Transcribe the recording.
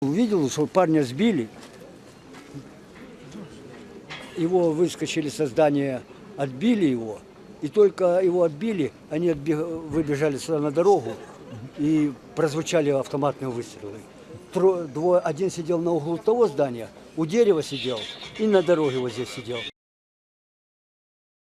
Увидел, что парня сбили. Его выскочили со здания, отбили его. И только его отбили, они отбег- выбежали сюда на дорогу и прозвучали автоматные выстрелы. Тро- двое, один сидел на углу того здания, у дерева сидел и на дороге вот здесь сидел.